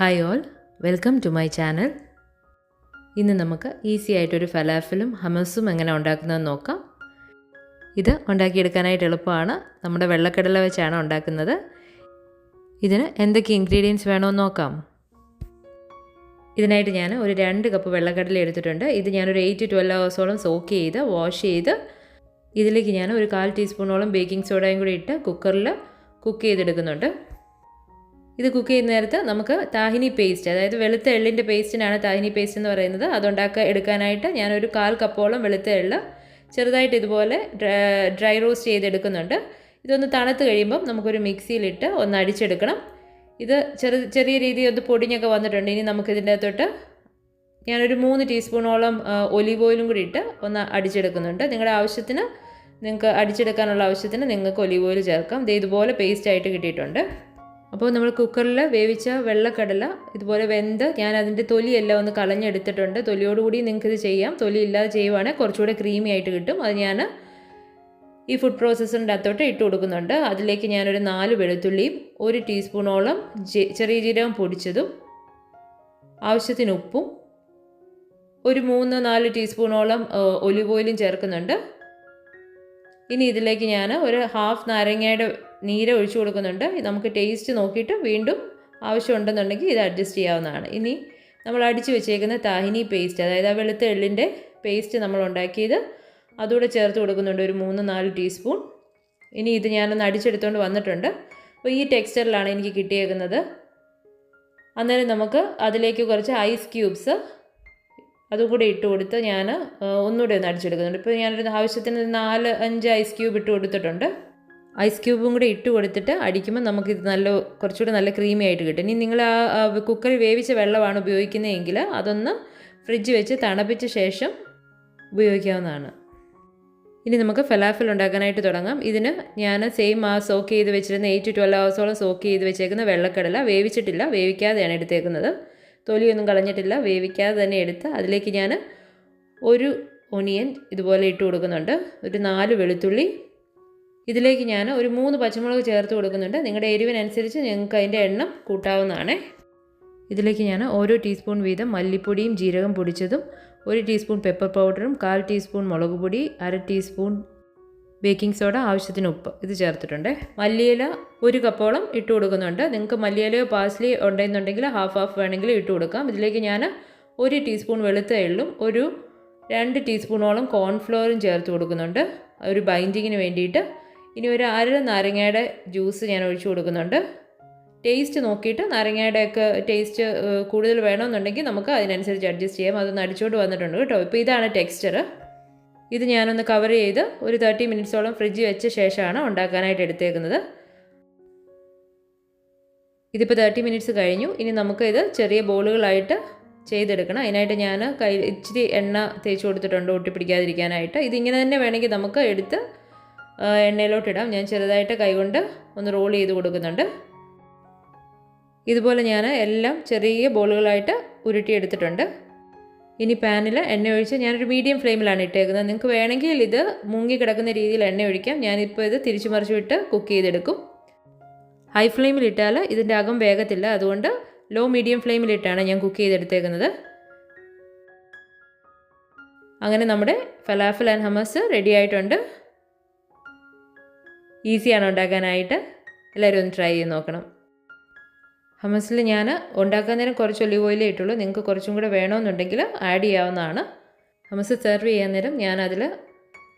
Hi all welcome to my channel ഇന്ന് നമുക്ക് easy ആയിട്ടൊരു ഫലാഫലും ഹമസും എങ്ങനെ ഉണ്ടാക്കുന്നതെന്ന് നോക്കാം. ഇത് ഉണ്ടാക്കിയെടുക്കാനായിട്ട് എളുപ്പമാണ്. നമ്മുടെ വെള്ളക്കടല വെച്ചാണ് ഉണ്ടാക്കുന്നത്. ഇതിന് എന്തൊക്കെ ഇൻഗ്രീഡിയൻസ് വേണമെന്ന് നോക്കാം. ഇതിനായിട്ട് ഞാൻ ഒരു രണ്ട് കപ്പ് വെള്ളക്കടല എടുത്തിട്ടുണ്ട്. ഇത് ഞാനൊരു എയ്റ്റ് ടു ട്വൽവ് ഹവേഴ്സോളം സോക്ക് ചെയ്ത് വാഷ് ചെയ്ത് ഇതിലേക്ക് ഞാൻ ഒരു കാൽ ടീസ്പൂണോളം ബേക്കിംഗ് സോഡയും കൂടി ഇട്ട് കുക്കറിൽ കുക്ക് ചെയ്തെടുക്കുന്നുണ്ട്. ഇത് കുക്ക് ചെയ്യുന്ന നേരത്ത് നമുക്ക് താഹിനി പേസ്റ്റ് അതായത് വെളുത്ത എള്ളിന്റെ പേസ്റ്റിനാണ് താഹിനി പേസ്റ്റ് എന്ന് പറയുന്നത്. അതുണ്ടാക്കുക എടുക്കാനായിട്ട് ഞാനൊരു കാൽ കപ്പോളം വെളുത്ത എള്ള് ചെറുതായിട്ട് ഇതുപോലെ ഡ്രൈ റോസ്റ്റ് ചെയ്തെടുക്കുന്നുണ്ട്. ഇതൊന്ന് തണുത്ത് കഴിയുമ്പം നമുക്കൊരു മിക്സിയിലിട്ട് ഒന്ന് അടിച്ചെടുക്കണം. ഇത് ചെറു ചെറിയ രീതിയിൽ ഒന്ന് പൊടിഞ്ഞൊക്കെ വന്നിട്ടുണ്ട്. ഇനി നമുക്കിതിന്റെ അകത്തോട്ട് ഞാനൊരു മൂന്ന് ടീസ്പൂണോളം ഒലിവ് ഓയിലും കൂടി ഇട്ട് ഒന്ന് അടിച്ചെടുക്കുന്നുണ്ട്. നിങ്ങളുടെ ആവശ്യത്തിന് നിങ്ങൾക്ക് അടിച്ചെടുക്കാനുള്ള ആവശ്യത്തിന് നിങ്ങൾക്ക് ഒലിവ് ഓയിൽ ചേർക്കാം. ഇത് ഇതുപോലെ പേസ്റ്റായിട്ട് കിട്ടിയിട്ടുണ്ട്. അപ്പോൾ നമ്മൾ കുക്കറിൽ വേവിച്ച വെള്ളക്കടല ഇതുപോലെ വെന്ത് ഞാൻ അതിന്റെ തൊലിയെല്ലാം ഒന്ന് കളഞ്ഞെടുത്തിട്ടുണ്ട്. തൊലിയോടുകൂടി നിങ്ങൾക്കിത് ചെയ്യാം. തൊലി ഇല്ലാതെ ചെയ്യുവാണെങ്കിൽ കുറച്ചുകൂടെ ക്രീമി ആയിട്ട് കിട്ടും. അത് ഞാൻ ഈ ഫുഡ് പ്രോസസ്സറിന്റെ അകത്തോട്ട് ഇട്ട് കൊടുക്കുന്നുണ്ട്. അതിലേക്ക് ഞാനൊരു നാല് വെളുത്തുള്ളിയും ഒരു ടീസ്പൂണോളം ചെറിയ ജീരകം പൊടിച്ചതും ആവശ്യത്തിന് ഉപ്പും ഒരു മൂന്ന് നാല് ടീസ്പൂണോളം ഒലിവ് ഓയിലും ചേർക്കുന്നുണ്ട്. ഇനി ഇതിലേക്ക് ഞാൻ ഒരു ഹാഫ് നാരങ്ങയുടെ നീര് ഒഴിച്ചു കൊടുക്കുന്നുണ്ട്. നമുക്ക് ടേസ്റ്റ് നോക്കിയിട്ട് വീണ്ടും ആവശ്യമുണ്ടെന്നുണ്ടെങ്കിൽ ഇത് അഡ്ജസ്റ്റ് ചെയ്യാവുന്നതാണ്. ഇനി നമ്മൾ അടിച്ചു വെച്ചേക്കുന്ന താഹിനി പേസ്റ്റ് അതായത് ആ വെളുത്ത എള്ളിന്റെ പേസ്റ്റ് നമ്മൾ ഉണ്ടാക്കിയത്. അതുകൂടെ ചേർത്ത് കൊടുക്കുന്നുണ്ട് ഒരു മൂന്ന് നാല് ടീസ്പൂൺ ഇനി ഇത് ഞാനൊന്ന് അടിച്ചെടുത്തുകൊണ്ട് വന്നിട്ടുണ്ട്. അപ്പോൾ ഈ ടെക്സ്ചറിലാണ് എനിക്ക് കിട്ടിയേക്കുന്നത്. അന്നേരം നമുക്ക് അതിലേക്ക് കുറച്ച് ഐസ് ക്യൂബ്സ് അതും ഇട്ട് കൊടുത്ത് ഞാൻ ഒന്നുകൂടെ ഒന്ന് അടിച്ചെടുക്കുന്നുണ്ട്. ഇപ്പോൾ ഞാനൊരു ആവശ്യത്തിന് നാല് അഞ്ച് ഐസ് ക്യൂബ് ഇട്ട് കൊടുത്തിട്ടുണ്ട്. ഐസ് ക്യൂബും കൂടെ ഇട്ട് കൊടുത്തിട്ട് അടിക്കുമ്പോൾ നമുക്കിത് നല്ല കുറച്ചുകൂടി നല്ല ക്രീമി ആയിട്ട് കിട്ടും. ഇനി നിങ്ങൾ ആ കുക്കറിൽ വേവിച്ച വെള്ളമാണ് ഉപയോഗിക്കുന്നതെങ്കിൽ അതൊന്ന് ഫ്രിഡ്ജ് വെച്ച് തണുപ്പിച്ച ശേഷം ഉപയോഗിക്കാവുന്നതാണ്. ഇനി നമുക്ക് ഫലാഫൽ ഉണ്ടാക്കാനായിട്ട് തുടങ്ങാം. ഇതിന് ഞാൻ സെയിം ആ സോക്ക് ചെയ്ത് വെച്ചിരുന്ന എയ്റ്റ് ടു ട്വൽവ് ഹവേഴ്സോളം സോക്ക് ചെയ്ത് വെച്ചേക്കുന്ന വെള്ളക്കടല വേവിച്ചിട്ടില്ല വേവിക്കാതെയാണ് എടുത്തേക്കുന്നത്. തൊലിയൊന്നും കളഞ്ഞിട്ടില്ല വേവിക്കാതെ തന്നെ എടുത്ത് അതിലേക്ക് ഞാൻ ഒരു ഒനിയൻ ഇതുപോലെ ഇട്ട് കൊടുക്കുന്നുണ്ട്. ഒരു നാല് വെളുത്തുള്ളി ഇതിലേക്ക് ഞാൻ ഒരു മൂന്ന് പച്ചമുളക് ചേർത്ത് കൊടുക്കുന്നുണ്ട്. നിങ്ങളുടെ എരിവിനനുസരിച്ച് നിങ്ങൾക്ക് അതിന്റെ എണ്ണം കൂട്ടാവുന്നതാണ്. ഇതിലേക്ക് ഞാൻ ഓരോ ടീസ്പൂൺ വീതം മല്ലിപ്പൊടിയും ജീരകം പൊടിച്ചതും ഒരു ടീസ്പൂൺ പെപ്പർ പൗഡറും കാൽ ടീസ്പൂൺ മുളക് പൊടി അര ടീസ്പൂൺ ബേക്കിംഗ് സോഡ ആവശ്യത്തിന് ഉപ്പ് ഇത് ചേർത്തിട്ടുണ്ട്. മല്ലിയില ഒരു കപ്പോളം ഇട്ട് കൊടുക്കുന്നുണ്ട്. നിങ്ങൾക്ക് മല്ലിയിലയോ പാസ്ലി ഉണ്ടെന്നുണ്ടെങ്കിൽ ഹാഫ് ഹാഫ് വേണമെങ്കിൽ ഇട്ട് കൊടുക്കാം. ഇതിലേക്ക് ഞാൻ ഒരു ടീസ്പൂൺ വെളുത്ത എള്ളും ഒരു രണ്ട് ടീസ്പൂണോളം കോൺഫ്ലോറും ചേർത്ത് കൊടുക്കുന്നുണ്ട്. ഒരു ബൈൻഡിങ്ങിന് വേണ്ടിയിട്ട് ഇനി ഒരു അര നാരങ്ങയുടെ ജ്യൂസ് ഞാൻ ഒഴിച്ചു കൊടുക്കുന്നുണ്ട്. ടേസ്റ്റ് നോക്കിയിട്ട് നാരങ്ങയുടെയൊക്കെ ടേസ്റ്റ് കൂടുതൽ വേണമെന്നുണ്ടെങ്കിൽ നമുക്ക് അതിനനുസരിച്ച് അഡ്ജസ്റ്റ് ചെയ്യാം. അതൊന്ന് അടിച്ചുകൊണ്ട് വന്നിട്ടുണ്ട് കേട്ടോ. ഇപ്പോൾ ഇതാണ് ടെക്സ്ചർ ഇത് ഞാനൊന്ന് കവർ ചെയ്ത് ഒരു തേർട്ടി മിനിറ്റ്സോളം ഫ്രിഡ്ജ് വെച്ച ശേഷമാണ് ഉണ്ടാക്കാനായിട്ട് എടുത്തേക്കുന്നത്. ഇതിപ്പോൾ തേർട്ടി മിനിറ്റ്സ് കഴിഞ്ഞു. ഇനി നമുക്ക് ഇത് ചെറിയ ബോളുകളായിട്ട് ചെയ്തെടുക്കണം. അതിനായിട്ട് ഞാൻ കൈ ഇച്ചിരി എണ്ണ തേച്ച് കൊടുത്തിട്ടുണ്ട് ഒട്ടിപ്പിടിക്കാതിരിക്കാനായിട്ട്. ഇതിങ്ങനെ തന്നെ വേണമെങ്കിൽ നമുക്ക് എടുത്ത് എണ്ണയിലോട്ടിടാം ഞാൻ ചെറുതായിട്ട് കൈകൊണ്ട് ഒന്ന് റോൾ ചെയ്ത് കൊടുക്കുന്നുണ്ട്. ഇതുപോലെ ഞാൻ എല്ലാം ചെറിയ ബോളുകളായിട്ട് ഉരുട്ടിയെടുത്തിട്ടുണ്ട്. ഇനി പാനിൽ എണ്ണ ഒഴിച്ച് ഞാനൊരു മീഡിയം ഫ്ലെയിമിലാണ് ഇട്ടേക്കുന്നത്. നിങ്ങൾക്ക് വേണമെങ്കിൽ ഇത് മുങ്ങി കിടക്കുന്ന രീതിയിൽ എണ്ണ ഒഴിക്കാം. ഞാനിപ്പോൾ ഇത് തിരിച്ചു മറിച്ചു വിട്ട് കുക്ക് ചെയ്തെടുക്കും. ഹൈ ഫ്ലെയിമിൽ ഇട്ടാൽ ഇതിന്റെ അകം വേഗത്തില്ല അതുകൊണ്ട് ലോ മീഡിയം ഫ്ലെയിമിലിട്ടാണ് ഞാൻ കുക്ക് ചെയ്തെടുത്തേക്കുന്നത്. അങ്ങനെ നമ്മുടെ ഫലാഫൽ ആൻഡ് ഹമസ് റെഡി ആയിട്ടുണ്ട്. ഈസിയാണ് ഉണ്ടാക്കാനായിട്ട് എല്ലാവരും ഒന്ന് ട്രൈ ചെയ്ത് നോക്കണം. ഹമസിൽ ഞാൻ ഉണ്ടാക്കാൻ നേരം കുറച്ച് ഒലിവ് ഓയിലേ ഇട്ടുള്ളൂ. നിങ്ങൾക്ക് കുറച്ചും കൂടെ വേണമെന്നുണ്ടെങ്കിൽ ആഡ് ചെയ്യാവുന്നതാണ്. ഹമസ് സെർവ് ചെയ്യാൻ നേരം ഞാൻ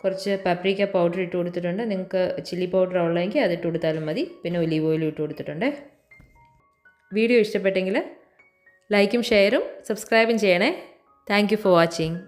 കുറച്ച് പപ്രിക്ക പൗഡർ ഇട്ട് കൊടുത്തിട്ടുണ്ട്. നിങ്ങൾക്ക് ചില്ലി പൗഡർ ഉള്ളതെങ്കിൽ അതിട്ട് കൊടുത്താലും മതി. പിന്നെ ഒലിവ് ഓയിലും ഇട്ട് കൊടുത്തിട്ടുണ്ട്. വീഡിയോ ഇഷ്ടപ്പെട്ടെങ്കിൽ ലൈക്കും ഷെയറും സബ്സ്ക്രൈബും ചെയ്യണേ. Thank for watching.